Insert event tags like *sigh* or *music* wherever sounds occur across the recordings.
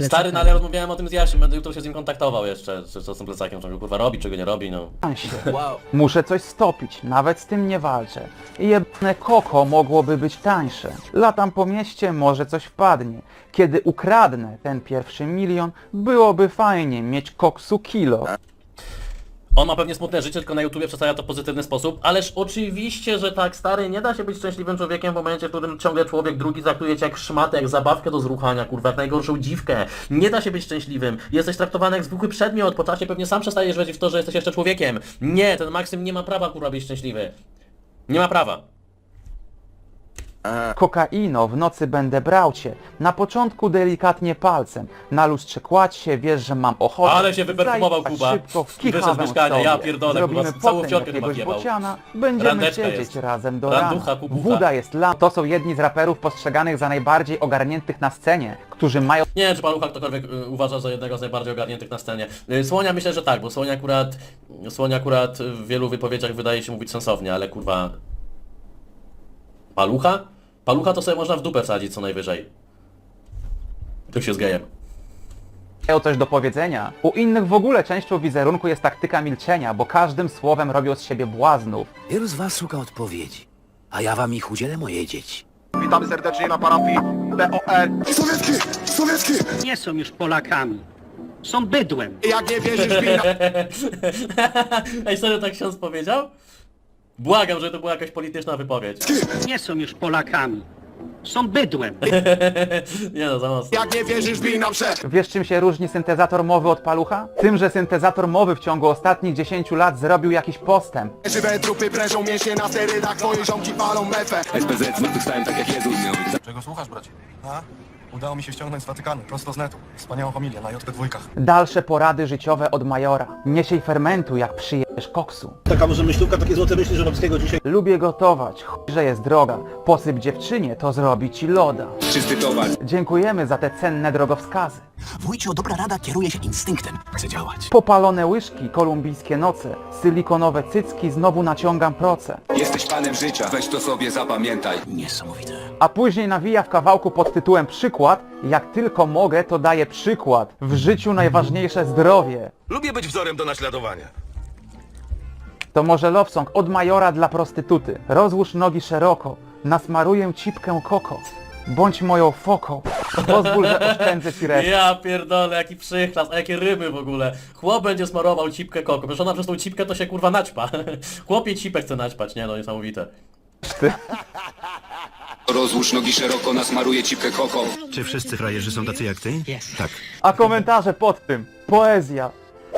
Stary, no ale rozmawiałem o tym z Jasiem, będę jutro się z nim kontaktował jeszcze, czy co z tym plecakiem, czy on go kurwa robi, czego nie robi, no. się. Muszę coś stopić, nawet z tym nie walczę. I Jebane koko mogłoby być tańsze. Latam po mieście, może coś wpadnie. Kiedy ukradnę ten pierwszy milion, byłoby fajnie mieć koksu kilo. On ma pewnie smutne życie, tylko na YouTubie przedstawia to w pozytywny sposób, ależ oczywiście, że tak, stary, nie da się być szczęśliwym człowiekiem w momencie, w którym ciągle człowiek drugi traktuje cię jak szmatę, jak zabawkę do zruchania, kurwa, jak najgorszą dziwkę. Nie da się być szczęśliwym. Jesteś traktowany jak zwykły przedmiot, po czasie pewnie sam przestajesz wierzyć w to, że jesteś jeszcze człowiekiem. Nie, ten Maksym nie ma prawa, kurwa, być szczęśliwy. Nie ma prawa. Kokaino, w nocy będę brał cię. Na początku delikatnie palcem. Na lustrze kładź się, wiesz, że mam ochotę. Ale się wyperfumował Zajebać Kuba. Szybko w Wyszedł z kichawę mieszkania, ja pierdolę, Zrobimy Kuba, całą potem wsiorkę chyba jakiegoś wjebał. bociana. Będziemy Randeczka siedzieć jest. razem do Randucha, rana. kubucha. Wuda jest lam. To są jedni z raperów postrzeganych za najbardziej ogarniętych na scenie, którzy mają Nie wiem, czy Palucha ktokolwiek y, uważa za jednego z najbardziej ogarniętych na scenie. Y, Słonia myślę, że tak, bo Słonia akurat, Słonia akurat w wielu wypowiedziach wydaje się mówić sensownie, ale kurwa... Palucha? Palucha to sobie można w dupę wsadzić co najwyżej. Tu się z gejem. mają coś do powiedzenia. U innych w ogóle częścią wizerunku jest taktyka milczenia, bo każdym słowem robią z siebie błaznów. Wielu z was szuka odpowiedzi, a ja wam ich udzielę moje dzieci. Witamy serdecznie na parafii BOR. Sowiecki! Sowiecki! nie są już Polakami. Są bydłem. Jak nie wierzysz w wina... *laughs* Ej, serio tak ksiądz powiedział? Błagam, że to była jakaś polityczna wypowiedź. Nie są już Polakami. Są bydłem. *laughs* Nie no, za mocno. Jak nie wierzysz w nam się... Wiesz czym się różni syntezator mowy od palucha? Tym, że syntezator mowy w ciągu ostatnich 10 lat zrobił jakiś postęp. Żywe trupy prężą mięśnie na sterydach, twoje ziomki palą mefę. SPZ zmartwychwstałem tak jak Jezus miał. Czego słuchasz, bracie? A? Udało mi się ściągnąć z Watykanu, prosto z netu. Wspaniałą homilię na JP2. Dalsze porady życiowe od majora. Nie siej fermentu, jak przyjesz koksu. Taka może myślówka, takie złote myśli Żeromskiego dzisiaj. Lubię gotować, chuj, że jest droga. Posyp dziewczynie, to zrobi ci loda. Czysty towar. Dziękujemy za te cenne drogowskazy. Wójcio, dobra rada kieruje się instynktem. Chcę działać. Popalone łyżki, kolumbijskie noce, silikonowe cycki, znowu naciągam proce. Jesteś panem życia, weź to sobie zapamiętaj. Niesamowite. A później nawija w kawałku pod tytułem Przykład. Jak tylko mogę, to daję przykład. W życiu najważniejsze zdrowie. Lubię być wzorem do naśladowania. To może love song od majora dla prostytuty. Rozłóż nogi szeroko, nasmaruję cipkę koko. Bądź moją foką. Pozwól, że oszczędzę ci resztę. Ja pierdolę, jaki przychlas, a jakie rymy w ogóle. Chłop będzie smarował cipkę koko. Przecież ona przez tą cipkę to się kurwa naćpa. *laughs* Chłopie cipę chce naćpać, nie no, niesamowite. Rozłóż nogi szeroko, nasmaruję cipkę koko. Czy wszyscy frajerzy są tacy jak ty? Tak. A komentarze pod tym. Poezja.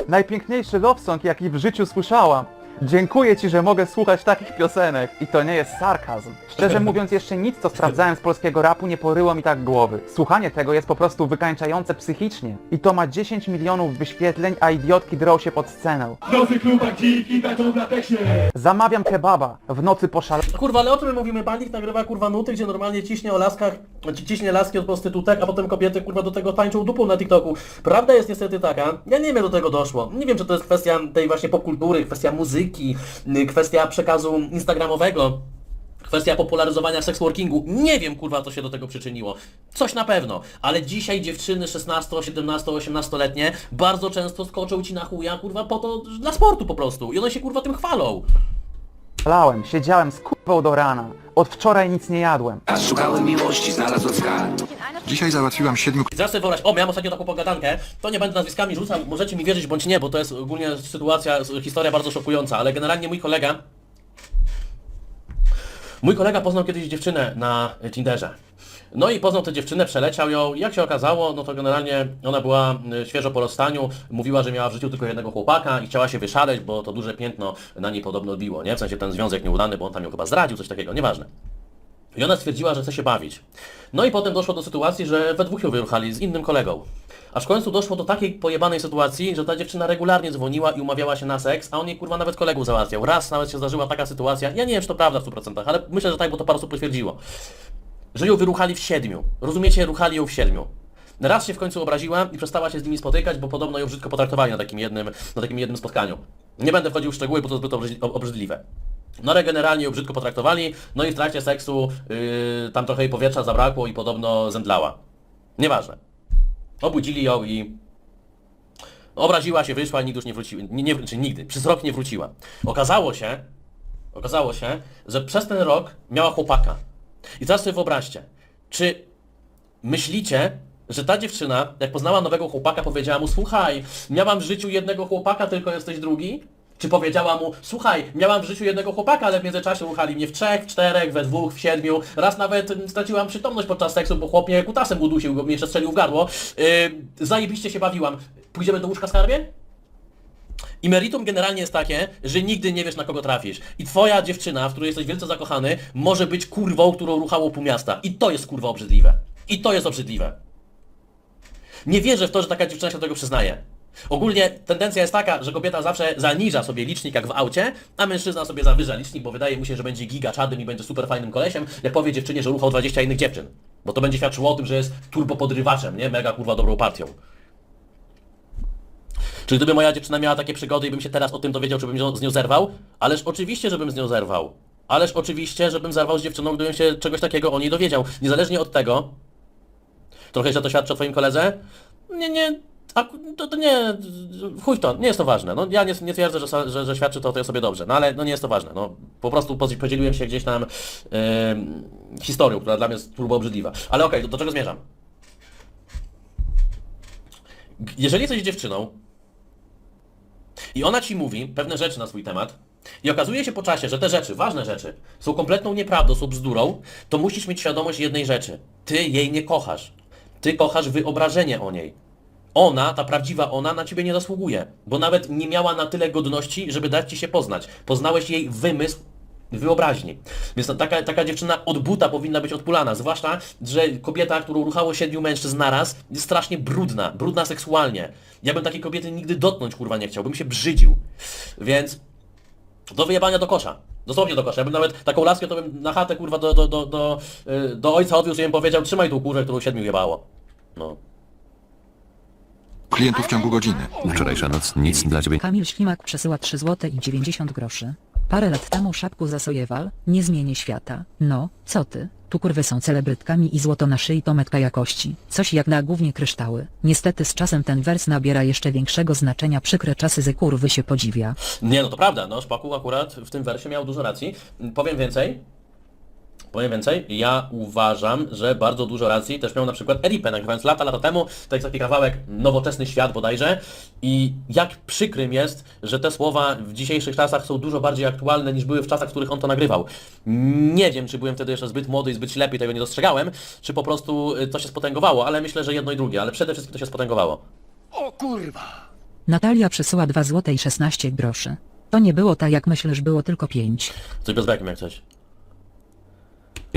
Najpiękniejszy love song, jaki w życiu słyszałam. Dziękuję ci, że mogę słuchać takich piosenek. I to nie jest sarkazm. Szczerze *laughs* mówiąc, jeszcze nic, co sprawdzałem z polskiego rapu, nie poryło mi tak głowy. Słuchanie tego jest po prostu wykańczające psychicznie. I to ma 10 milionów wyświetleń, a idiotki drą się pod sceną. Zamawiam kebaba. W nocy poszale... Kurwa, ale o czym my mówimy? Bandit nagrywa kurwa nuty, gdzie normalnie ciśnie o laskach, ci- ciśnie laski od prostytutek, a potem kobiety kurwa do tego tańczą dupą na TikToku. Prawda jest niestety taka, ja nie wiem jak do tego doszło. Nie wiem czy to jest kwestia tej właśnie popkultury, kwestia muzyki, y, kwestia przekazu instagramowego. Kwestia popularyzowania seksworkingu. Nie wiem, kurwa, co się do tego przyczyniło. Coś na pewno. Ale dzisiaj dziewczyny 16, 17, 18-letnie bardzo często skoczą ci na chuja, kurwa, po to, dla sportu po prostu. I one się, kurwa, tym chwalą. Lałem, siedziałem z kurwą do rana. Od wczoraj nic nie jadłem. A szukałem miłości, znalazłem skarb. Dzisiaj załatwiłam siedmiu sobie wyobraź, o miałem ostatnio taką pogadankę, to nie będę nazwiskami rzucał, możecie mi wierzyć bądź nie, bo to jest ogólnie sytuacja, historia bardzo szokująca, ale generalnie mój kolega, mój kolega poznał kiedyś dziewczynę na Tinderze. No i poznał tę dziewczynę, przeleciał ją jak się okazało, no to generalnie ona była y, świeżo po rozstaniu, mówiła, że miała w życiu tylko jednego chłopaka i chciała się wyszaleć, bo to duże piętno na niej podobno odbiło, nie? W sensie ten związek nieudany, bo on tam ją chyba zdradził, coś takiego, nieważne. I ona stwierdziła, że chce się bawić. No i potem doszło do sytuacji, że we dwóch ją wyruchali z innym kolegą. Aż w końcu doszło do takiej pojebanej sytuacji, że ta dziewczyna regularnie dzwoniła i umawiała się na seks, a on jej kurwa nawet kolegów załatwiał. Raz nawet się zdarzyła taka sytuacja, ja nie wiem czy to prawda w 100%, ale myślę, że tak, bo to parę osób potwierdziło. Że ją wyruchali w siedmiu. Rozumiecie? Ruchali ją w siedmiu. Raz się w końcu obraziła i przestała się z nimi spotykać, bo podobno ją brzydko potraktowali na takim jednym, na takim jednym spotkaniu. Nie będę wchodził w szczegóły, bo to zbyt obrzyd- obrzydliwe. No ale generalnie ją brzydko potraktowali, no i w trakcie seksu yy, tam trochę jej powietrza zabrakło i podobno zemdlała. Nieważne. Obudzili ją i obraziła się, wyszła i nigdy już nie wróciła. Nie, nie, czy nigdy, przez rok nie wróciła. Okazało się, okazało się, że przez ten rok miała chłopaka. I teraz sobie wyobraźcie, czy myślicie, że ta dziewczyna, jak poznała nowego chłopaka, powiedziała mu, słuchaj, miałam w życiu jednego chłopaka, tylko jesteś drugi? Czy powiedziała mu, słuchaj, miałam w życiu jednego chłopaka, ale w międzyczasie ruchali mnie w trzech, w czterech, we dwóch, w siedmiu. Raz nawet mm, straciłam przytomność podczas seksu, bo chłop mnie kutasem udusił, bo mnie jeszcze strzelił w gardło. Yy, zajebiście się bawiłam. Pójdziemy do łóżka skarbie? I meritum generalnie jest takie, że nigdy nie wiesz na kogo trafisz. I twoja dziewczyna, w której jesteś wielce zakochany, może być kurwą, którą ruchało pół miasta. I to jest kurwa obrzydliwe. I to jest obrzydliwe. Nie wierzę w to, że taka dziewczyna się do tego przyznaje. Ogólnie tendencja jest taka, że kobieta zawsze zaniża sobie licznik jak w aucie, a mężczyzna sobie zawyża licznik, bo wydaje mu się, że będzie giga czadem i będzie super fajnym kolesiem, jak powie dziewczynie, że ruchał 20 innych dziewczyn. Bo to będzie świadczyło o tym, że jest turbo podrywaczem, nie? Mega kurwa dobrą partią. Czyli gdyby moja dziewczyna miała takie przygody i bym się teraz o tym dowiedział, czy bym z nią zerwał? Ależ oczywiście, żebym z nią zerwał. Ależ oczywiście, żebym zerwał z dziewczyną, gdybym się czegoś takiego o niej dowiedział. Niezależnie od tego, trochę źle to świadczy o twoim koledze? Nie, nie, a, to, to nie, chuj to, nie jest to ważne. No, ja nie, nie twierdzę, że, że, że świadczy to o tej osobie dobrze, no ale no, nie jest to ważne. No, po prostu podzieliłem się gdzieś tam historią, która dla mnie jest turbo obrzydliwa. Ale okej, do, do czego zmierzam? Jeżeli jesteś dziewczyną i ona ci mówi pewne rzeczy na swój temat i okazuje się po czasie, że te rzeczy, ważne rzeczy, są kompletną nieprawdą, są bzdurą, to musisz mieć świadomość jednej rzeczy. Ty jej nie kochasz. Ty kochasz wyobrażenie o niej. Ona, ta prawdziwa ona, na ciebie nie zasługuje, bo nawet nie miała na tyle godności, żeby dać ci się poznać. Poznałeś jej wymysł wyobraźni. Więc ta- taka, taka dziewczyna od buta powinna być odpulana, zwłaszcza, że kobieta, którą ruchało siedmiu mężczyzn naraz, jest strasznie brudna, brudna seksualnie. Ja bym takiej kobiety nigdy dotknąć, kurwa, nie chciał, bym się brzydził. Więc do wyjebania do kosza. Dosłownie do kosza. Ja bym nawet taką laskę to bym na chatę, kurwa, do, do, do, do, yy, do ojca odwiózł i bym powiedział, trzymaj tą kurę, którą siedmiu jebało. No. Klientów w ciągu godziny. Wczorajsza noc nic dla ciebie. Kamil Ślimak przesyła 3 zł i 90 groszy. Parę lat temu szapku za Sojewal, nie zmienię świata. No, co ty? Tu kurwy są celebrytkami i złoto na szyi to metka jakości. Coś jak na głównie kryształy. Niestety z czasem ten wers nabiera jeszcze większego znaczenia. Przykre czasy ze kurwy się podziwia. Nie, no to prawda, no Szpaku akurat w tym wersie miał dużo racji. Powiem więcej, powiem więcej, ja uważam, że bardzo dużo racji też miał na przykład Eripe, nagrywając lata, lata temu, tak jak taki kawałek Nowoczesny Świat bodajże i jak przykrym jest, że te słowa w dzisiejszych czasach są dużo bardziej aktualne niż były w czasach, w których on to nagrywał. Nie wiem, czy byłem wtedy jeszcze zbyt młody i zbyt ślepy tego nie dostrzegałem, czy po prostu y, to się spotęgowało, ale myślę, że jedno i drugie, ale przede wszystkim to się spotęgowało. Natalia przesyła 2 zł i 16 groszy. To nie było tak jak myślisz, było tylko 5. Coś bez bekiem jak coś.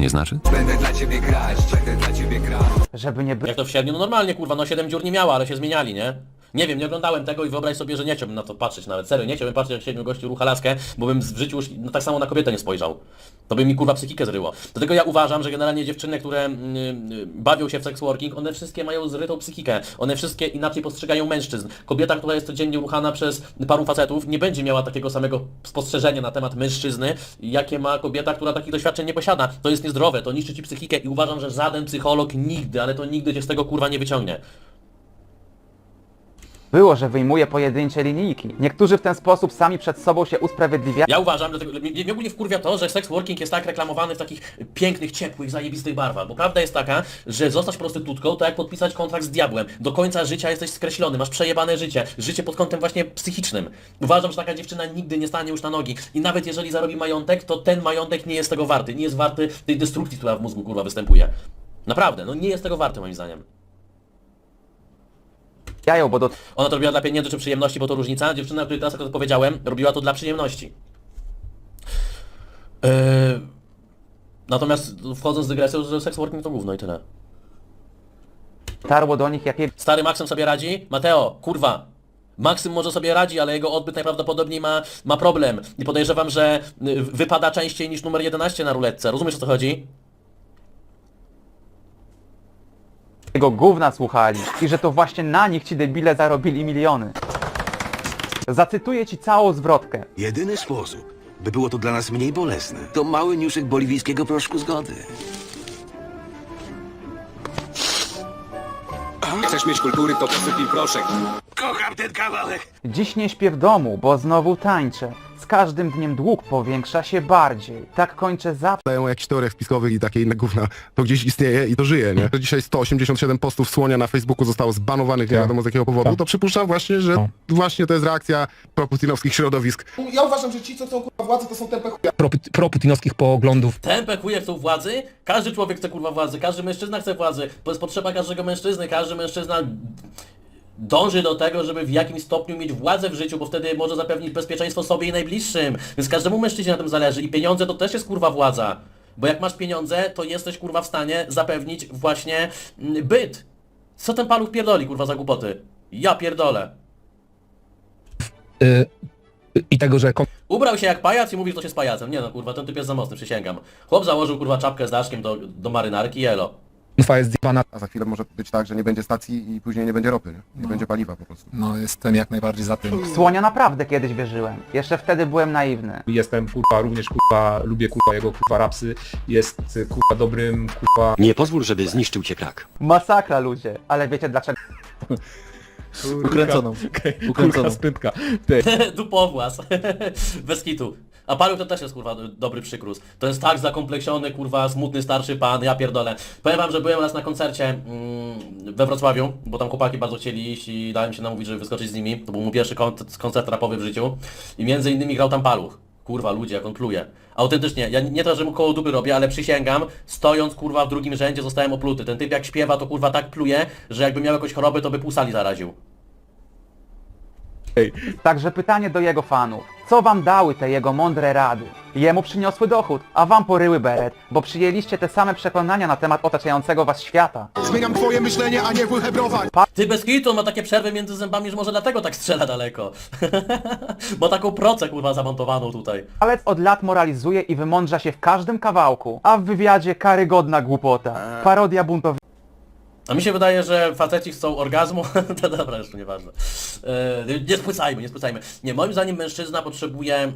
Nie znaczy? Będę dla ciebie grać, będę dla ciebie grać. Żeby nie Jak to w siedmiu? No normalnie, kurwa, no siedem dziur nie miała, ale się zmieniali, nie? Nie wiem, nie oglądałem tego i wyobraź sobie, że nie chciałbym na to patrzeć nawet. Serio, nie chciałbym patrzeć jak siedmiu gości rucha laskę, bo bym w życiu już no, tak samo na kobietę nie spojrzał. To by mi kurwa psychikę zryło. Dlatego ja uważam, że generalnie dziewczyny, które mm, y, bawią się w sex working, one wszystkie mają zrytą psychikę. One wszystkie inaczej postrzegają mężczyzn. Kobieta, która jest codziennie ruchana przez paru facetów, nie będzie miała takiego samego spostrzeżenia na temat mężczyzny, jakie ma kobieta, która takich doświadczeń nie posiada. To jest niezdrowe, to niszczy ci psychikę i uważam, że żaden psycholog nigdy, ale to nigdy cię z tego kurwa nie wyciągnie. Było, że wyjmuje pojedyncze linijki. Niektórzy w ten sposób sami przed sobą się usprawiedliwiają. Ja uważam, dlatego mnie, mnie ogólnie wkurwia to, że sex working jest tak reklamowany w takich pięknych, ciepłych, zajebistych barwach, bo prawda jest taka, że zostać prostytutką to jak podpisać kontrakt z diabłem. Do końca życia jesteś skreślony, masz przejebane życie, życie pod kątem właśnie psychicznym. Uważam, że taka dziewczyna nigdy nie stanie już na nogi i nawet jeżeli zarobi majątek, to ten majątek nie jest tego warty, nie jest warty tej destrukcji, która w mózgu kurwa występuje. Naprawdę, no nie jest tego warty moim zdaniem. Bo do Ona to robiła dla pieniędzy czy przyjemności, bo to różnica. Dziewczyna, o której teraz to powiedziałem, robiła to dla przyjemności. Yy... Natomiast wchodząc z dygresją, że sex working to gówno i tyle. dotarło do nich jakieś Stary Maksym sobie radzi? Mateo, kurwa. Maksym może sobie radzi, ale jego odbyt najprawdopodobniej ma, ma problem. I podejrzewam, że y, wypada częściej niż numer 11 na ruletce. Rozumiesz o co chodzi? Jego gówna słuchali i że to właśnie na nich ci debile zarobili miliony. Zacytuję ci całą zwrotkę. Jedyny sposób, by było to dla nas mniej bolesne, to mały niuszek boliwijskiego proszku zgody. Chcesz Chcesz mieć kultury, to posypij proszek. Kocham ten kawałek! Dziś nie śpię w domu, bo znowu tańczę. Z każdym dniem dług powiększa się bardziej. Tak kończę zapis. Dają o jakichś teoriach spiskowych i takie inne gówna. To gdzieś istnieje i to żyje, nie? Dzisiaj 187 postów Słonia na Facebooku zostało zbanowanych, nie wiadomo z jakiego powodu. To przypuszczam właśnie, że właśnie to jest reakcja proputinowskich środowisk. Ja uważam, że ci, co są kurwa władzy, to są tępe chuja. proputinowskich poglądów. Tempę chuje chcą władzy, każdy człowiek chce kurwa władzy, każdy mężczyzna chce władzy, to jest potrzeba każdego mężczyzny, każdy mężczyzna dąży do tego, żeby w jakimś stopniu mieć władzę w życiu, bo wtedy może zapewnić bezpieczeństwo sobie i najbliższym, więc każdemu mężczyźnie na tym zależy i pieniądze to też jest kurwa władza, bo jak masz pieniądze, to jesteś kurwa w stanie zapewnić właśnie mm, byt. Co ten paluch pierdoli kurwa za głupoty? Ja pierdolę. Y, I tego, że Ubrał się jak pajac i mówi, że to się z pajacem. Nie no kurwa, ten typ jest za mocny, przysięgam. Chłop założył kurwa czapkę z daszkiem do, do marynarki, elo. Konfa jest zjebana. A za chwilę może być tak, że nie będzie stacji i później nie będzie ropy, nie? Nie będzie paliwa po prostu. No jestem jak najbardziej za tym. W Słonia naprawdę kiedyś wierzyłem. Jeszcze wtedy byłem naiwny. Jestem kurwa, również kurwa, lubię kurwa jego kurwa rapsy. Jest kurwa dobrym kurwa... Nie pozwól, żeby zniszczył cię krak. Masakra ludzie. Ale wiecie dlaczego? Ukręconą. *laughs* Kurwa spytka. Ty. *laughs* Dupowłas. *laughs* Bez kitu. A paluch to też jest kurwa dobry przykrus. To jest tak zakompleksiony, kurwa, smutny starszy pan, ja pierdolę. Powiem wam, że byłem raz na koncercie mm, we Wrocławiu, bo tam chłopaki bardzo chcieli iść i dałem się namówić, żeby wyskoczyć z nimi. To był mój pierwszy kon koncert rapowy w życiu. I między innymi grał tam paluch. Kurwa, ludzie, jak on pluje. Autentycznie, ja nie to, że mu koło dupy robię, ale przysięgam, stojąc kurwa w drugim rzędzie zostałem opluty. Ten typ jak śpiewa, to kurwa tak pluje, że jakby miał jakąś chorobę, to by pół sali zaraził. Także pytanie do jego fanów. Co wam dały te jego mądre rady? Jemu przyniosły dochód, a wam poryły beret, bo przyjęliście te same przekonania na temat otaczającego was świata. Zmieniam twoje myślenie, a nie wyhebrować! Ty bez kitu, on ma takie przerwy między zębami, że może dlatego tak strzela daleko. *laughs* ma taką procę kurwa zamontowaną tutaj. Palec od lat moralizuje i wymądrza się w każdym kawałku, a w wywiadzie karygodna głupota. Parodia buntownika. A mi się wydaje, że faceci chcą orgazmu. *laughs* to dobra, już nieważne. Yy, nie spłycajmy, nie spłycajmy. Nie, moim zdaniem mężczyzna potrzebuje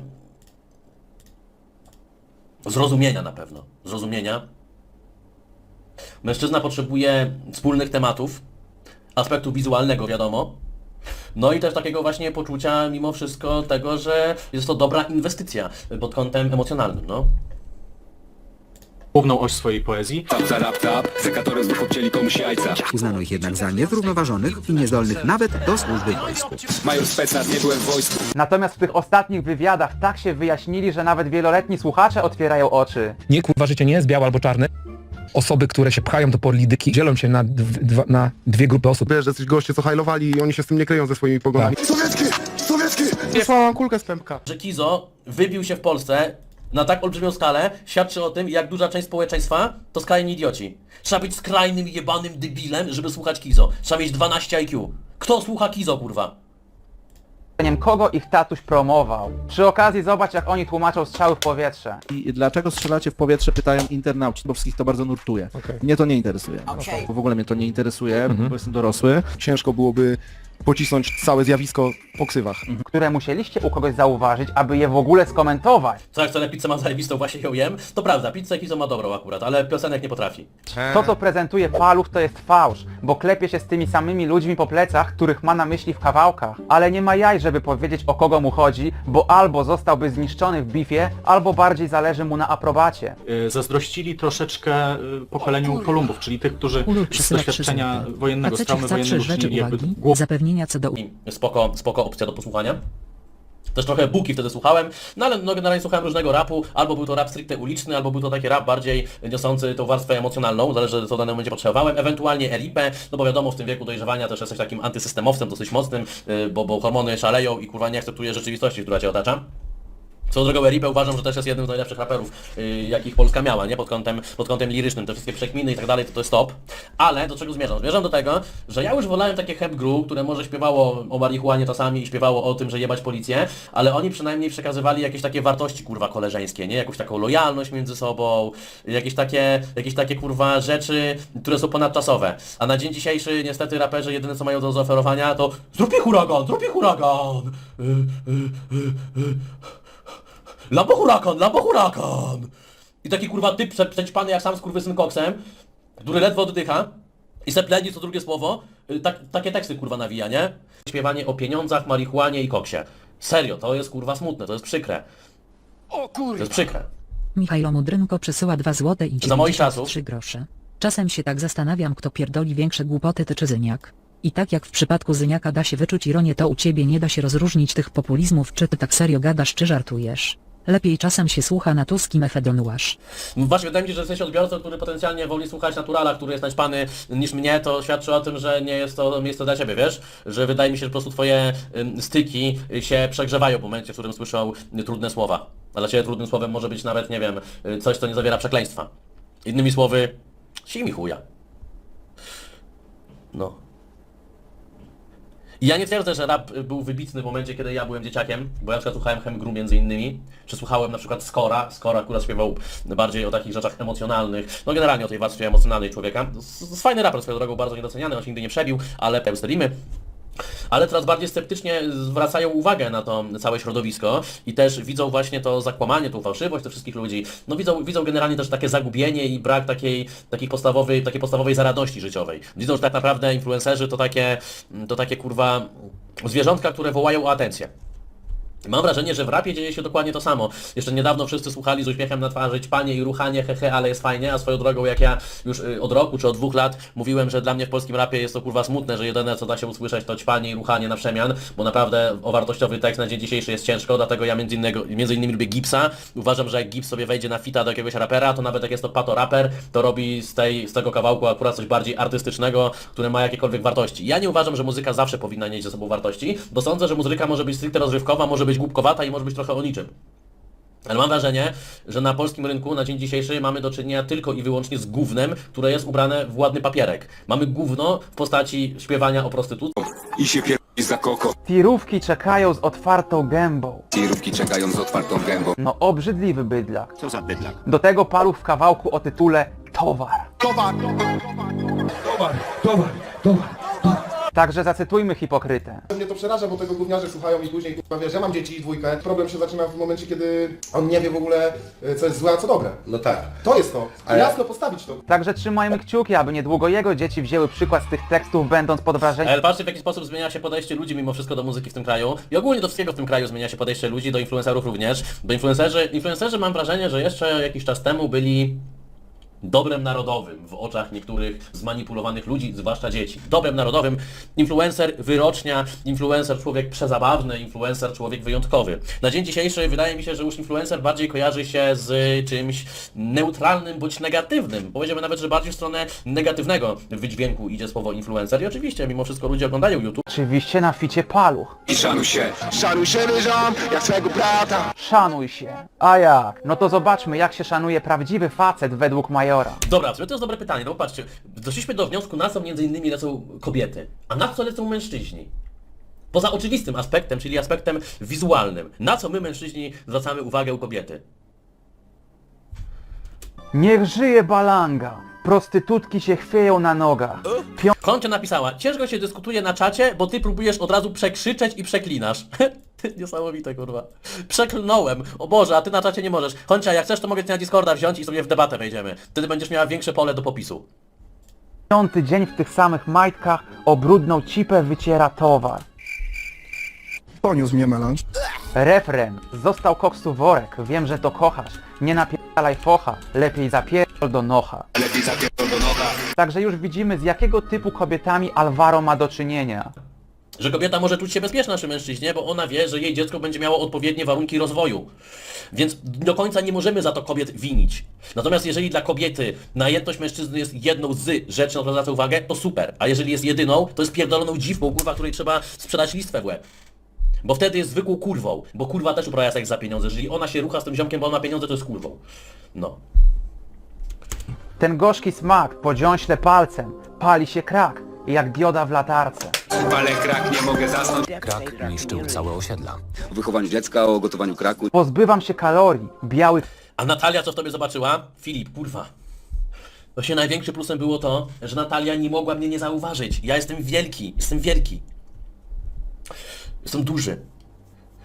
zrozumienia na pewno. Zrozumienia. Mężczyzna potrzebuje wspólnych tematów, aspektu wizualnego wiadomo. No i też takiego właśnie poczucia mimo wszystko tego, że jest to dobra inwestycja pod kątem emocjonalnym, no. Główną oś swojej poezji. Rap tap, komuś jajca. Uznano ich jednak za niezrównoważonych i niezdolnych nawet do służby w wojsku. Major specnaz, nie byłem w wojsku. Natomiast w tych ostatnich wywiadach tak się wyjaśnili, że nawet wieloletni słuchacze otwierają oczy. Nie kurwa życie nie jest białe albo czarne. Osoby, które się pchają do polityki, dzielą się na, dw- dwa, na dwie grupy osób. Wiesz, że jesteś goście, co hajlowali i oni się z tym nie kryją ze swoimi poglądami. Sowiecki! Sowiecki! Wysłałam kulkę z pępka. że Kizo wybił się w Polsce na tak olbrzymią skalę, świadczy o tym, jak duża część społeczeństwa to skrajni idioci. Trzeba być skrajnym, jebanym debilem, żeby słuchać Kizo. Trzeba mieć 12 IQ. Kto słucha Kizo, kurwa? Zdaniem kogo ich tatuś promował. Przy okazji zobacz jak oni tłumaczą strzały w powietrze. I dlaczego strzelacie w powietrze, pytają internauci, bo wszystkich to bardzo nurtuje. Mnie to nie interesuje. Bo w ogóle mnie to nie interesuje, bo jestem dorosły. Ciężko byłoby pocisnąć całe zjawisko po ksywach. które musieliście u kogoś zauważyć, aby je w ogóle skomentować. Co jak wcale pizzę ma zajebistą, właśnie ją jem? To prawda, pizzę Kizo ma dobrą akurat, ale piosenek nie potrafi. To, co prezentuje Paluch, to jest fałsz, bo klepie się z tymi samymi ludźmi po plecach, których ma na myśli w kawałkach. Ale nie ma jaj, żeby powiedzieć o kogo mu chodzi, bo albo zostałby zniszczony w bifie, albo bardziej zależy mu na aprobacie. Zazdrościli troszeczkę pokoleniu Kolumbów, czyli tych, którzy Ulu przesyła trzy złote. Faceci chce trzy rzeczy uwagi, zapewnienia co I spoko, spoko opcja do posłuchania. Też trochę buki wtedy słuchałem, no ale no, generalnie słuchałem różnego rapu, albo był to rap stricte uliczny, albo był to taki rap bardziej niosący tą warstwę emocjonalną, zależy co w momencie potrzebowałem, ewentualnie RIP, no bo wiadomo w tym wieku dojrzewania też jesteś takim antysystemowcem dosyć mocnym, yy, bo, bo hormony szaleją i kurwa nie akceptuje rzeczywistości, która Cię otacza. Co drogą Eripę uważam, że też jest jednym z najlepszych raperów, yy, jakich Polska miała, nie? Pod kątem, pod kątem lirycznym, te wszystkie przekminy i tak dalej, to to jest top. Ale do czego zmierzam? Zmierzam do tego, że ja już wolałem takie hemp gru, które może śpiewało o marihuanie czasami i śpiewało o tym, że jebać policję, ale oni przynajmniej przekazywali jakieś takie wartości, kurwa, koleżeńskie, nie? Jakąś taką lojalność między sobą, jakieś takie, jakieś takie, kurwa, rzeczy, które są ponadczasowe. A na dzień dzisiejszy niestety raperzy jedyne co mają do zaoferowania to zrób mi huragan, zrób mi huragan! Yy, yy, yy, yy. Lambo hurakan, lambo hurakan! I taki kurwa typ prze- przećpany jak sam z kurwysyn koksem, który ledwo oddycha i se pleni co drugie słowo, y, tak, takie teksty kurwa nawija, nie? Śpiewanie o pieniądzach, marihuanie i koksie. Serio, to jest kurwa smutne, to jest przykre. O To jest kurwa! przykre. Michajlo Mudrynko przesyła 2 złote i Za moich 93 grosze. Czasem się tak zastanawiam, kto pierdoli większe głupoty, ty czy Zyniak. I tak jak w przypadku Zyniaka da się wyczuć ironię, to u ciebie nie da się rozróżnić tych populizmów, czy ty tak serio gadasz, czy żartujesz. Lepiej czasem się słucha na tuski mefedronuasz. Właśnie wydaje mi się, że jesteś odbiorcą, który potencjalnie woli słuchać naturala, który jest naćpany niż mnie, to świadczy o tym, że nie jest to miejsce dla Ciebie, wiesz? Że wydaje mi się, że po prostu Twoje styki się przegrzewają w momencie, w którym słyszą trudne słowa. A dla Ciebie trudnym słowem może być nawet, nie wiem, coś, co nie zawiera przekleństwa. Innymi słowy, sij mi chuja. No. Ja nie twierdzę, że rap był wybitny w momencie, kiedy ja byłem dzieciakiem, bo ja na przykład słuchałem Hemgru między innymi, czy słuchałem na przykład Skora, Skora akurat śpiewał bardziej o takich rzeczach emocjonalnych, no generalnie o tej warstwie emocjonalnej człowieka. Z, z fajny raper swoją drogą, bardzo niedoceniany, on się nigdy nie przebił, ale te ustalimy. Ale coraz bardziej sceptycznie zwracają uwagę na to całe środowisko i też widzą właśnie to zakłamanie, tą fałszywość tych wszystkich ludzi. No widzą, widzą generalnie też takie zagubienie i brak takiej, takiej, podstawowej, takiej podstawowej zaradności życiowej. Widzą, że tak naprawdę influencerzy to takie, to takie kurwa zwierzątka, które wołają o atencję. Mam wrażenie, że w rapie dzieje się dokładnie to samo. Jeszcze niedawno wszyscy słuchali z uśmiechem na twarzy panie i ruchanie, hehe, ale jest fajnie, a swoją drogą jak ja już y, od roku czy od dwóch lat mówiłem, że dla mnie w polskim rapie jest to kurwa smutne, że jedyne co da się usłyszeć to ćpanie i ruchanie na przemian, bo naprawdę o wartościowy tekst na dzień dzisiejszy jest ciężko, dlatego ja między, innego, między innymi lubię Gipsa. Uważam, że jak Gips sobie wejdzie na fita do jakiegoś rapera, to nawet jak jest to pato raper, to robi z, tej, z tego kawałku akurat coś bardziej artystycznego, które ma jakiekolwiek wartości. Ja nie uważam, że muzyka zawsze powinna mieć ze sobą wartości, bo sądzę, że muzyka może być stricte rozrywkowa, może być głupkowata i może być trochę o niczym. Ale mam wrażenie, że na polskim rynku na dzień dzisiejszy mamy do czynienia tylko i wyłącznie z gównem, które jest ubrane w ładny papierek. Mamy gówno w postaci śpiewania o prostytucji. I się pierdoli za koko. Tirówki czekają z otwartą gębą. Tirówki czekają z otwartą gębą. No obrzydliwy bydlak. Co za bydlak? Do tego paluch w kawałku o tytule Towar. Towar! Także zacytujmy hipokrytę. Mnie to przeraża, bo tego gówniarze słuchają i później, kurwa, wiesz, ja mam dzieci i dwójkę. Problem się zaczyna w momencie, kiedy on nie wie w ogóle, e, co jest złe, a co dobre. No tak. To jest to. A jasno postawić to. Także trzymajmy kciuki, aby niedługo jego dzieci wzięły przykład z tych tekstów, będąc pod wrażeniem Ale patrzcie w jaki sposób zmienia się podejście ludzi mimo wszystko do muzyki w tym kraju i ogólnie do wszystkiego w tym kraju zmienia się podejście ludzi, do influencerów również. Bo influencerzy, influencerzy mam wrażenie, że jeszcze jakiś czas temu byli dobrem narodowym w oczach niektórych zmanipulowanych ludzi, zwłaszcza dzieci. Dobrem narodowym, influencer wyrocznia, influencer człowiek przezabawny, influencer człowiek wyjątkowy. Na dzień dzisiejszy wydaje mi się, że już influencer bardziej kojarzy się z czymś neutralnym bądź negatywnym. Powiedziałbym nawet, że bardziej w stronę negatywnego wydźwięku idzie słowo influencer i oczywiście mimo wszystko ludzie oglądają YouTube. oczywiście na ficie paluch. I szanuj się. Szanuj się ryżam, jak swojego brata! Szanuj się. A jak? No to zobaczmy jak się szanuje prawdziwy facet według Majora. Dobra, w sumie to jest dobre pytanie, no bo patrzcie, doszliśmy do wniosku, na co między innymi lecą kobiety, a na co lecą mężczyźni. Poza oczywistym aspektem, czyli aspektem wizualnym. Na co my mężczyźni zwracamy uwagę u kobiety? Niech żyje balanga. Prostytutki się chwieją na nogach. Kończę napisała, ciężko się dyskutuje na czacie, bo ty próbujesz od razu przekrzyczeć i przeklinasz. *laughs* Ty, Niesamowite kurwa. Przeklnąłem. O Boże, a ty na czacie nie możesz. Kończę, jak chcesz to mogę cię na Discorda wziąć i sobie w debatę wejdziemy. Wtedy będziesz miała większe pole do popisu. Piąty dzień w tych samych majtkach o brudną cipę wyciera towar. Poniósł mnie melanż. Refren. Został koksu worek. Wiem, że to kochasz. Nie napierdalaj focha. Lepiej zapierdol do nocha. Lepiej zapierdol do noga. Także już widzimy z jakiego typu kobietami Alvaro ma do czynienia. Że kobieta może czuć się bezpieczna przy mężczyźnie, bo ona wie, że jej dziecko będzie miało odpowiednie warunki rozwoju. Więc do końca nie możemy za to kobiet winić. Natomiast jeżeli dla kobiety najętność mężczyzny jest jedną z rzeczy, na które zwraca uwagę, to super. A jeżeli jest jedyną, to jest pierdoloną dziwką, kurwa, której trzeba sprzedać listwę w łeb. Bo wtedy jest zwykłą kurwą. Bo kurwa też uprawia seks za pieniądze. Jeżeli ona się rucha z tym ziomkiem, bo on ma pieniądze, to jest kurwą. No. Ten gorzki smak podziąśle palcem. Pali się krak. Jak dioda w latarce. Palę krak, nie mogę zasnąć. Krak niszczył całe osiedla. O wychowaniu dziecka, o gotowaniu kraku. Pozbywam się kalorii. Biały A Natalia co w tobie zobaczyła? Filip, kurwa. Właśnie największym plusem było to, że Natalia nie mogła mnie nie zauważyć. Ja jestem wielki, jestem wielki. Jestem duży.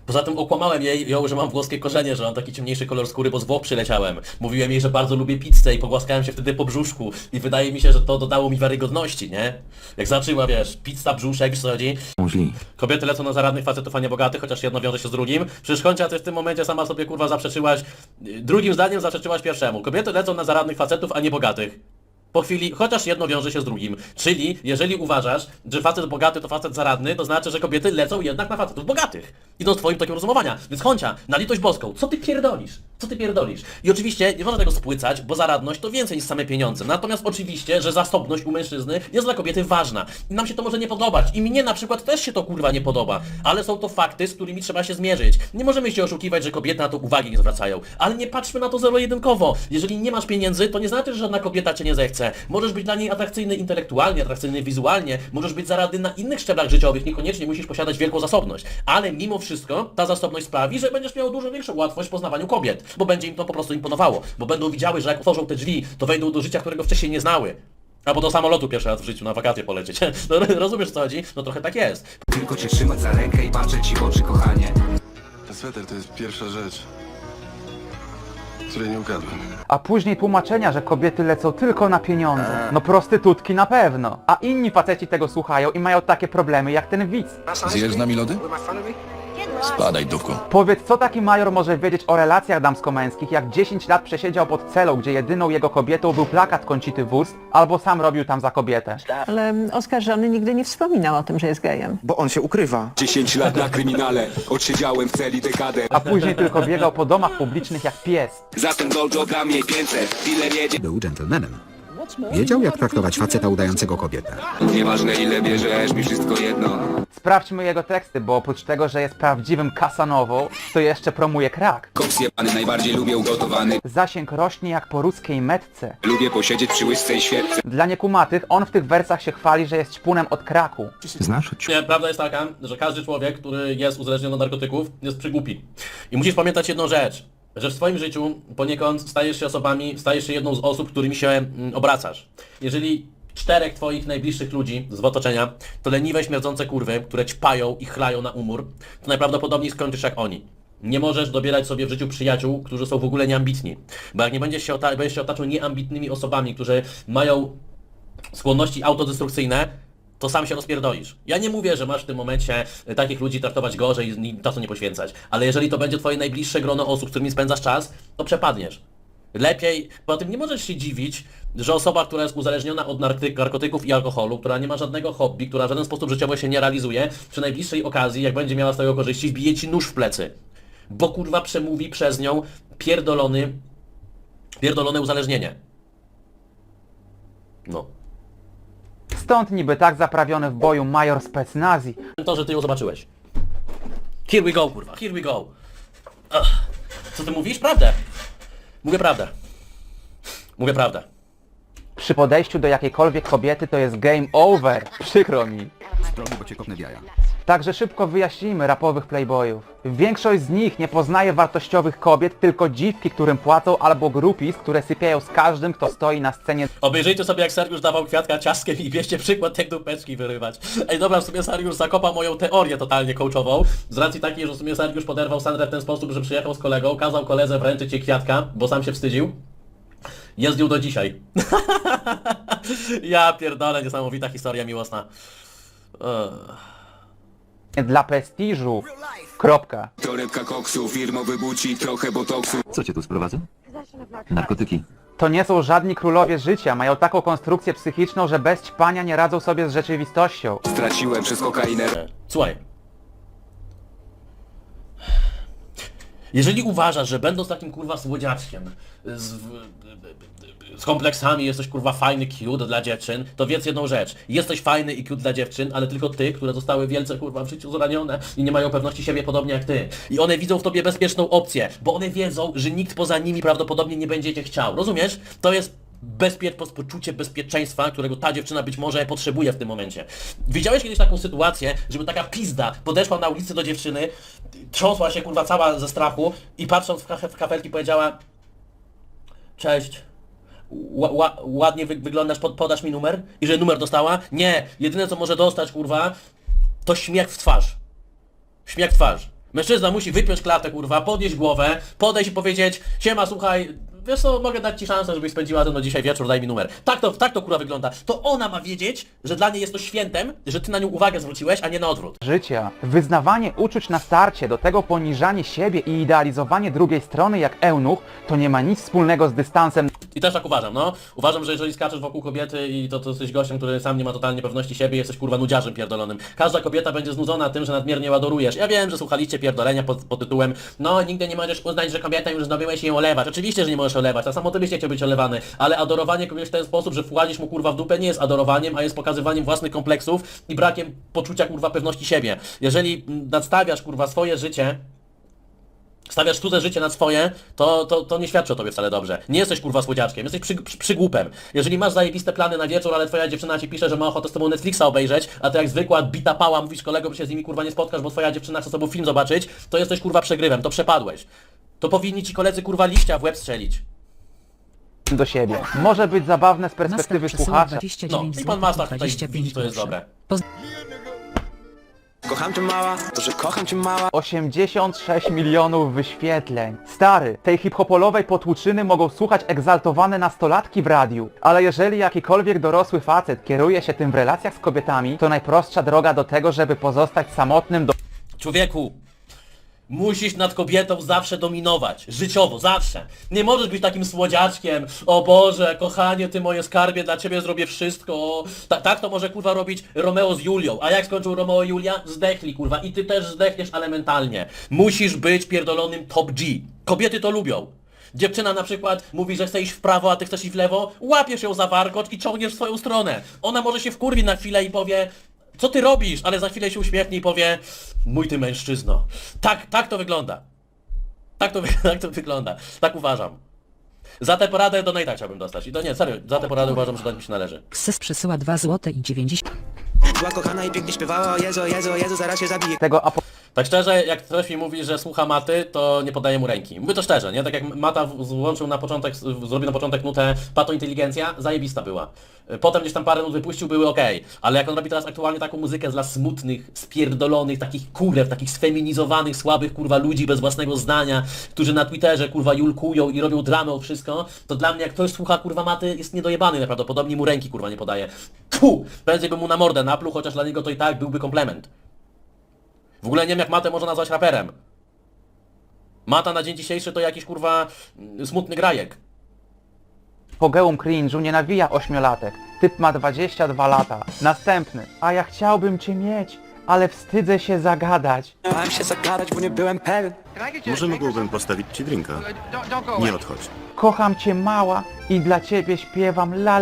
Poza tym okłamałem jej, ją, że mam włoskie korzenie, że mam taki ciemniejszy kolor skóry, bo z Włoch przyleciałem. Mówiłem jej, że bardzo lubię pizzę i pogłaskałem się wtedy po brzuszku. I wydaje mi się, że to dodało mi wiarygodności, nie? Jak zaczęła, wiesz, pizza, brzuszek, wiesz co chodzi? Możli. Kobiety lecą na zaradnych facetów, a nie bogatych, chociaż jedno wiąże się z drugim. Przecież końca ty w tym momencie sama sobie kurwa zaprzeczyłaś, y, drugim zdaniem zaprzeczyłaś pierwszemu. Kobiety lecą na zaradnych facetów, a nie bogatych. Po chwili, chociaż jedno wiąże się z drugim. Czyli, jeżeli uważasz, że facet bogaty to facet zaradny, to znaczy, że kobiety lecą jednak na facetów bogatych. Idą z twoim takim rozumowania. Więc Koncia, na litość boską, co ty pierdolisz? Co ty pierdolisz? I oczywiście nie można tego spłycać, bo zaradność to więcej niż same pieniądze. Natomiast oczywiście, że zasobność u mężczyzny jest dla kobiety ważna. I nam się to może nie podobać. I mnie na przykład też się to kurwa nie podoba. Ale są to fakty, z którymi trzeba się zmierzyć. Nie możemy się oszukiwać, że kobiety na to uwagi nie zwracają. Ale nie patrzmy na to zero-jedynkowo. Jeżeli nie masz pieniędzy, to nie znaczy, że żadna kobieta cię nie zechce. Możesz być dla niej atrakcyjny intelektualnie, atrakcyjny wizualnie, możesz być zaradny na innych szczeblach życiowych, niekoniecznie musisz posiadać wielką zasobność. Ale mimo wszystko ta zasobność sprawi, że będziesz miał dużo większą łatwość w poznawaniu kobiet, bo będzie im to po prostu imponowało, bo będą widziały, że jak otworzą te drzwi, to wejdą do życia, którego wcześniej nie znały. Albo do samolotu pierwszy raz w życiu na wakacje polecieć. *laughs* No rozumiesz o co chodzi? No trochę tak jest. Tylko cię trzymać za rękę i patrzeć ci w oczy, kochanie. Ten sweter to jest pierwsza rzecz, której nie ukradłem. A później tłumaczenia, że kobiety lecą tylko na pieniądze. No prostytutki na pewno. A inni faceci tego słuchają i mają takie problemy jak ten widz. Zjesz z nami lody? Spadaj, dupku. Powiedz, co taki major może wiedzieć o relacjach damsko-męskich, jak 10 lat przesiedział pod celą, gdzie jedyną jego kobietą był plakat Koncity Wurst, albo sam robił tam za kobietę. Ale oskarżony nigdy nie wspominał o tym, że jest gejem. Bo on się ukrywa. 10 lat na kryminale, odsiedziałem w celi dekadę. A później tylko biegał po domach publicznych jak pies. Za ten blowjob dla mnie 500, ile wiedzie. Był dżentelmenem. Wiedział, jak traktować faceta udającego kobietę. Nieważne ile bierzesz, mi wszystko jedno. Sprawdźmy jego teksty, bo oprócz tego, że jest prawdziwym kasanową, to jeszcze promuje krak. Koks jebany, najbardziej lubię ugotowany. Zasięg rośnie jak po ruskiej metce. Lubię posiedzieć przy łyżce i świetce. Dla niekumatych, on w tych wersach się chwali, że jest ćpunem od kraku. Znasz? Nie, prawda jest taka, że każdy człowiek, który jest uzależniony od narkotyków, jest przygłupi. I musisz pamiętać jedną rzecz, że w swoim życiu poniekąd stajesz się osobami, stajesz się jedną z osób, którymi się mm, obracasz. Jeżeli czterech twoich najbliższych ludzi z otoczenia to leniwe, śmierdzące kurwy, które ćpają i chlają na umór, to najprawdopodobniej skończysz jak oni. Nie możesz dobierać sobie w życiu przyjaciół, którzy są w ogóle nieambitni. Bo jak nie będziesz się, ota- będziesz się otaczał nieambitnymi osobami, którzy mają skłonności autodestrukcyjne, to sam się rozpierdolisz. Ja nie mówię, że masz w tym momencie e, takich ludzi traktować gorzej i czasu nie poświęcać, ale jeżeli to będzie twoje najbliższe grono osób, z którymi spędzasz czas, to przepadniesz. Lepiej, poza tym nie możesz się dziwić, że osoba, która jest uzależniona od narkotyków i alkoholu, która nie ma żadnego hobby, która w żaden sposób życiowo się nie realizuje, przy najbliższej okazji, jak będzie miała z tego korzyści, wbije ci nóż w plecy. Bo kurwa przemówi przez nią pierdolony, pierdolone uzależnienie. No. Stąd niby tak zaprawiony w boju major specnazi, To, że ty ją zobaczyłeś. Here we go, kurwa, here we go. Ugh. Co ty mówisz? Prawdę. Mówię prawdę. Mówię prawdę. Przy podejściu do jakiejkolwiek kobiety to jest game over. Przykro mi. Sprogu, bo cię kopnę w jaja. Także szybko wyjaśnijmy rapowych playboyów. Większość z nich nie poznaje wartościowych kobiet, tylko dziwki, którym płacą, albo grupis, które sypiają z każdym, kto stoi na scenie Obejrzyjcie sobie jak Sergiusz dawał kwiatka ciaskiem i bierzcie przykład jak dupeczki wyrywać. Ej dobra, w sumie Sergiusz zakopał moją teorię totalnie coachową. Z racji takiej, że w sumie Sergiusz poderwał Sandrę w ten sposób, że przyjechał z kolegą, kazał koledze wręczyć jej kwiatka, bo sam się wstydził. Jest nią do dzisiaj. *laughs* ja pierdolę, niesamowita historia miłosna. Dla prestiżu. Kropka. Torebka koksu, firmowy buci, trochę botoksu. Co cię tu sprowadza? Narkotyki. To nie są żadni królowie życia, mają taką konstrukcję psychiczną, że bez ćpania nie radzą sobie z rzeczywistością. Straciłem przez kokainę. Słuchaj. Jeżeli uważasz, że będąc takim kurwa słodziaczkiem, z, z kompleksami jesteś kurwa fajny, cute dla dziewczyn, to wiedz jedną rzecz. Jesteś fajny i cute dla dziewczyn, ale tylko ty, które zostały wielce kurwa w życiu zranione i nie mają pewności siebie podobnie jak ty. I one widzą w tobie bezpieczną opcję, bo one wiedzą, że nikt poza nimi prawdopodobnie nie będzie cię chciał. Rozumiesz? To jest bezpie po- poczucie bezpieczeństwa, którego ta dziewczyna być może potrzebuje w tym momencie. Widziałeś kiedyś taką sytuację, żeby taka pizda podeszła na ulicy do dziewczyny, trząsła się kurwa cała ze strachu i patrząc w, kafe, w kafelki powiedziała Cześć, ła, ła, ładnie wy, wyglądasz, pod, podasz mi numer? I że numer dostała? Nie, jedyne co może dostać kurwa to śmiech w twarz. Śmiech w twarz. Mężczyzna musi wypiąć klatę, kurwa, podnieść głowę, podejść i powiedzieć, siema, słuchaj, wiesz co, mogę dać ci szansę, żebyś spędziła ze mną dzisiaj wieczór, daj mi numer. Tak to, tak to kurwa wygląda. To ona ma wiedzieć, że dla niej jest to świętem, że ty na nią uwagę zwróciłeś, a nie na odwrót. życia. Wyznawanie uczuć na starcie, do tego poniżanie siebie i idealizowanie drugiej strony jak eunuch, to nie ma nic wspólnego z dystansem I też tak uważam, no. Uważam, że jeżeli skaczesz wokół kobiety i to, to jesteś gościem, który sam nie ma totalnie pewności siebie, jesteś kurwa nudziarzem pierdolonym. Każda kobieta będzie znudzona tym, że nadmiernie ładorujesz. Ja wiem, że słuchaliście pierdolenia pod, pod tytułem no nigdy nie możesz uznać, że kobietę już zdobyłeś i ją olewać. Oczywiście, że nie możesz olewać, samo ty byś nie chciał być olewany, ale adorowanie kogoś w ten sposób, że wkładzisz mu kurwa w dupę nie jest adorowaniem, a jest pokazywaniem własnych kompleksów i brakiem poczucia kurwa pewności siebie. Jeżeli nadstawiasz kurwa swoje życie stawiasz cudze życie na swoje, to, to, to nie świadczy o tobie wcale dobrze. Nie jesteś kurwa słodziaczkiem, jesteś przy, przy, przygłupem. Jeżeli masz zajebiste plany na wieczór, ale twoja dziewczyna ci pisze, że ma ochotę z tobą Netflixa obejrzeć, a ty jak zwykła bita pała mówisz kolegom, że się z nimi kurwa nie spotkasz, bo twoja dziewczyna chce z tobą film zobaczyć, to jesteś kurwa przegrywem, to przepadłeś. To powinni ci koledzy kurwa liścia w łeb strzelić. do siebie. Może być zabawne z perspektywy słuchacza. 29 No i pan Mastak tutaj 25 widzi, to jest dobre. Kocham cię mała, to że kocham cię mała. 86 milionów wyświetleń. Stary, tej hip-hopolowej potłuczyny mogą słuchać egzaltowane nastolatki w radiu. Ale jeżeli jakikolwiek dorosły facet kieruje się tym w relacjach z kobietami, to najprostsza droga do tego, żeby pozostać samotnym do Człowieku, musisz nad kobietą zawsze dominować. Życiowo, zawsze. Nie możesz być takim słodziaczkiem. O Boże, kochanie, ty moje skarbie, dla ciebie zrobię wszystko. Ta, tak to może kurwa robić Romeo z Julią. A jak skończył Romeo i Julia? Zdechli kurwa. I ty też zdechniesz, ale mentalnie. Musisz być pierdolonym top G. Kobiety to lubią. Dziewczyna na przykład mówi, że chce iść w prawo, a ty chcesz iść w lewo, łapiesz ją za warkocz i ciągniesz w swoją stronę. Ona może się wkurwi na chwilę i powie, co ty robisz? Ale za chwilę się uśmiechnie i powie, mój ty mężczyzno. Tak, tak to wygląda. Tak to, *laughs* tak to wygląda. Tak uważam. Za tę poradę donate'a chciałbym dostać. I to nie, serio, za tę poradę uważam, że dać mi się należy. Ksys przesyła 2 zł i 90 Była kochana i pięknie śpiewała, o Jezu, Jezu, Jezu, zaraz się zabije. tego Tak szczerze, jak ktoś mi mówi, że słucha Maty, to nie podaję mu ręki. Mówię to szczerze, nie? Tak jak Mata w- złączył na początek, zrobił na początek nutę Pato Inteligencja, zajebista była. Potem gdzieś tam parę nut wypuścił, były okej. Ale jak on robi teraz aktualnie taką muzykę dla smutnych, spierdolonych, takich kurew, takich sfeminizowanych, słabych kurwa ludzi bez własnego zdania, którzy na Twitterze kurwa julkują i robią dramę o wszystko, to dla mnie jak ktoś słucha kurwa Maty, jest niedojebany najprawdopodobniej mu ręki kurwa nie podaje. Tu! Prędzej by mu na mordę napluł, chociaż dla niego to i tak byłby komplement. W ogóle nie wiem jak Matę można nazwać raperem. Mata na dzień dzisiejszy to jakiś kurwa smutny grajek. Apogeum cringe'u nie nawija ośmiolatek. Typ ma 22 lata. Następny. A ja chciałbym cię mieć, ale wstydzę się zagadać. Bałem się zagadać, bo nie byłem pewien. Może mógłbym postawić ci drinka. Nie odchodź. Kocham cię mała i dla ciebie śpiewam la